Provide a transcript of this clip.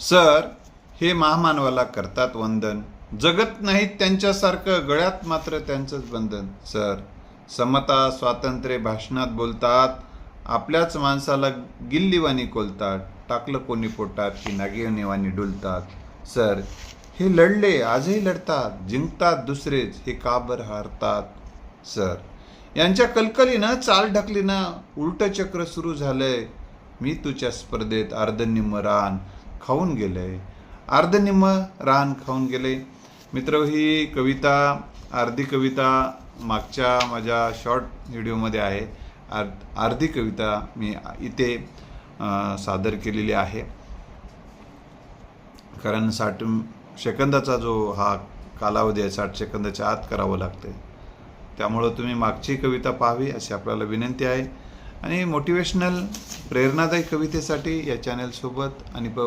Sir हे महामानवाला करतात वंदन. जगत नाहीत त्यांच्यासारखं गळ्यात मात्र त्यांचंच बंधन. सर समता स्वातंत्र्य भाषणात बोलतात. आपल्याच माणसाला गिल्लीवाणी कोलतात. टाकलं कोणी पोटात की नागिवणीवाणी डुलतात. सर हे लढले आजही लढतात. जिंकतात दुसरेच हे का बरं हारतात? सर यांच्या कलकलीनं चाल ढकलीनं उलटं चक्र सुरू झालंय. मी तुझ्या स्पर्धेत अर्धनिम्म रान खाऊन गेलंय अर्धनिम्म रान खाऊन गेले. मित्र ही कविता अर्धी कविता मागच्या माझ्या शॉर्ट व्हिडिओमध्ये आहे. आर अर्धी कविता मी इथे सादर केलेली आहे. कारण साठ सेकंदाचा जो हा कालावधी आहे साठ सेकंदाच्या आत करावं लागते त्यामुळं तुम्ही मागची कविता पाहावी अशी आपल्याला विनंती आहे. आणि मोटिवेशनल प्रेरणादायी कवितेसाठी या चॅनलसोबत आणि प